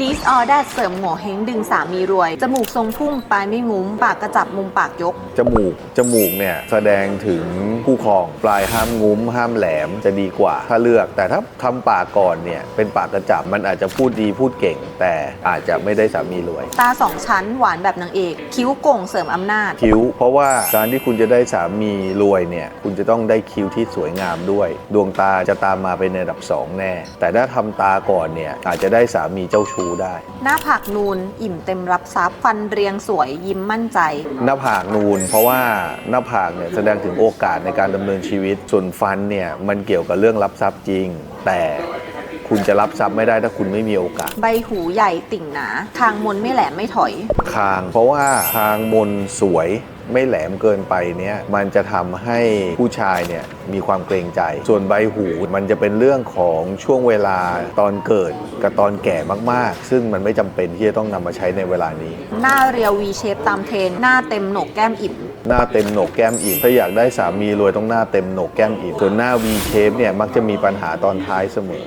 This or That เสริมโง่เฮงดึงสามีรวย จมูกทรงพุ่งปลายไม่งุ้ม ปากกระจับมุมปากยก จมูก จมูกเนี่ยแสดงถึงคู่ครอง ปลายห้ามงุ้ม ห้ามแหลมจะดีกว่า ถ้าเลือก แต่ถ้าทำปากก่อนเนี่ยเป็นปากกระจับมันอาจจะพูดดีพูดเก่ง แต่อาจจะไม่ได้สามีรวย ตาสองชั้นหวานแบบนางเอก คิ้วโก่งเสริมอำนาจ คิ้ว เพราะว่าการที่คุณจะได้สามีรวยเนี่ยคุณจะต้องได้คิ้วที่สวยงามด้วย ดวงตาจะตามมาเป็นในอันดับสองแน่ แต่ถ้าทำตาก่อนเนี่ยอาจจะได้สามีเจ้าชู้ได้ หน้าผากนูนอิ่มเต็มรับทรัพย์ฟันเรียงสวยยิ้มมั่นใจ หน้าผากนูน เพราะว่าหน้าผากเนี่ยแสดงถึงโอกาสในการดำเนินชีวิต ส่วนฟันเนี่ยมันเกี่ยวกับเรื่องรับทรัพย์จริง แต่ คุณจะรับทรัพย์ไม่ได้ถ้าคุณไม่มีโอกาส ใบหูใหญ่ติ่งหนาคางมนไม่แหลมไม่ถอย คาง เพราะว่าคางมนสวยไม่แหลมเกินไปเนี่ยมันจะทำให้ผู้ชายเนี่ยมีความเกรงใจ ส่วนใบหูมันจะเป็นเรื่องของช่วงเวลาตอนเกิดกับตอนแก่มากๆ ซึ่งมันไม่จำเป็นที่จะต้องนำมาใช้ในเวลานี้ หน้าเรียว V shape ตามเทรนด์หน้าเต็มโหนกแก้มอิ่มหน้าเต็มโหนกแก้มอิ่มถ้าอยากได้สามีรวยต้องหน้าเต็มโหนกแก้มอิ่มส่วนหน้า V shape เนี่ยมักจะมีปัญหาตอนท้ายเสมอ